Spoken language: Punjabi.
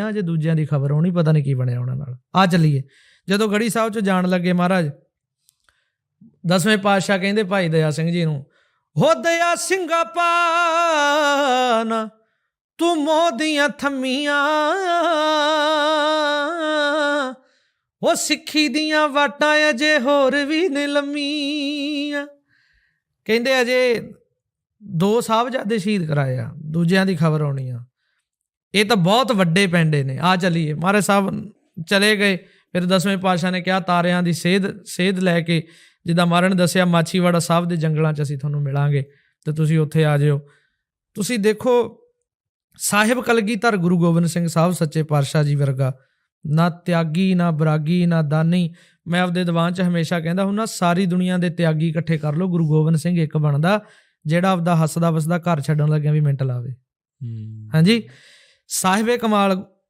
ਆ, ਜੇ ਦੂਜਿਆਂ ਦੀ ਖਬਰ ਹੋਣੀ ਪਤਾ ਨਹੀਂ ਕੀ ਬਣਿਆ ਉਹਨਾਂ ਨਾਲ। ਆ ਚੱਲੀਏ। ਜਦੋਂ ਗੜੀ ਸਾਹਿਬ ਚ ਜਾਣ ਲੱਗੇ ਮਹਾਰਾਜ, ਦਸਵੇਂ ਪਾਤਸ਼ਾਹ ਕਹਿੰਦੇ, ਭਾਈ ਦਇਆ ਸਿੰਘ ਜੀ ਨੂੰ, ਹੋ ਦਇਆ ਸਿੰਘਾ ਪਾਨ ਤੂੰ ਮੋਦੀਆਂ ਥੰਮੀਆਂ, ਉਹ ਸਿੱਖੀ ਦੀਆਂ ਵਾਟਾਂ ਅਜੇ ਹੋਰ ਵੀ ਨੇ ਲੰਮੀਆਂ ਕਹਿੰਦੇ, ਅਜੇ ਦੋ ਸਾਹਿਬਜ਼ਾਦੇ ਸ਼ਹੀਦ ਕਰਾਏ ਆ, ਦੂਜਿਆਂ ਦੀ ਖਬਰ ਆਉਣੀ ਆ। ਇਹ ਤਾਂ ਬਹੁਤ ਵੱਡੇ ਪੈਂਡੇ ਨੇ। ਆ ਚੱਲੀਏ। ਮਹਾਰਾਜ ਸਾਹਿਬ ਚਲੇ ਗਏ। ਫਿਰ ਦਸਵੇਂ ਪਾਤਸ਼ਾਹ ਨੇ ਕਿਹਾ ਤਾਰਿਆਂ ਦੀ ਸੇਧ ਸੇਧ ਲੈ ਕੇ ਜਿੱਦਾਂ ਮਹਾਰਾਜ ਨੇ ਦੱਸਿਆ ਮਾਛੀਵਾੜਾ ਸਾਹਿਬ ਦੇ ਜੰਗਲਾਂ 'ਚ ਅਸੀਂ ਤੁਹਾਨੂੰ ਮਿਲਾਂਗੇ ਤੇ ਤੁਸੀਂ ਉੱਥੇ ਆ ਜਿਓ। ਤੁਸੀਂ ਦੇਖੋ ਸਾਹਿਬ ਕਲਗੀਧਰ ਗੁਰੂ ਗੋਬਿੰਦ ਸਿੰਘ ਸਾਹਿਬ ਸੱਚੇ ਪਾਤਸ਼ਾਹ ਜੀ ਵਰਗਾ। ਨਾ ਤਿਆਗੀ ਨਾ ਬਰਾਗੀ ਨਾ ਦਾਨੀ। ਮੈਂ ਆਪਦੇ ਦੀਵਾਨ 'ਚ ਹਮੇਸ਼ਾ ਕਹਿੰਦਾ ਹੁੰਦਾ ਸਾਰੀ ਦੁਨੀਆ ਦੇ ਤਿਆਗੀ ਇਕੱਠੇ ਕਰ ਲਓ ਗੁਰੂ ਗੋਬਿੰਦ ਸਿੰਘ ਇੱਕ ਬਣਦਾ ਜਿਹੜਾ ਆਪਦਾ ਹੱਸਦਾ ਵਸਦਾ ਘਰ ਛੱਡਣ ਲੱਗਿਆ ਵੀ ਮਿੰਟ ਲਾਵੇ। ਹਾਂਜੀ? ਸਾਹਿਬੇ ਕਮਾਲ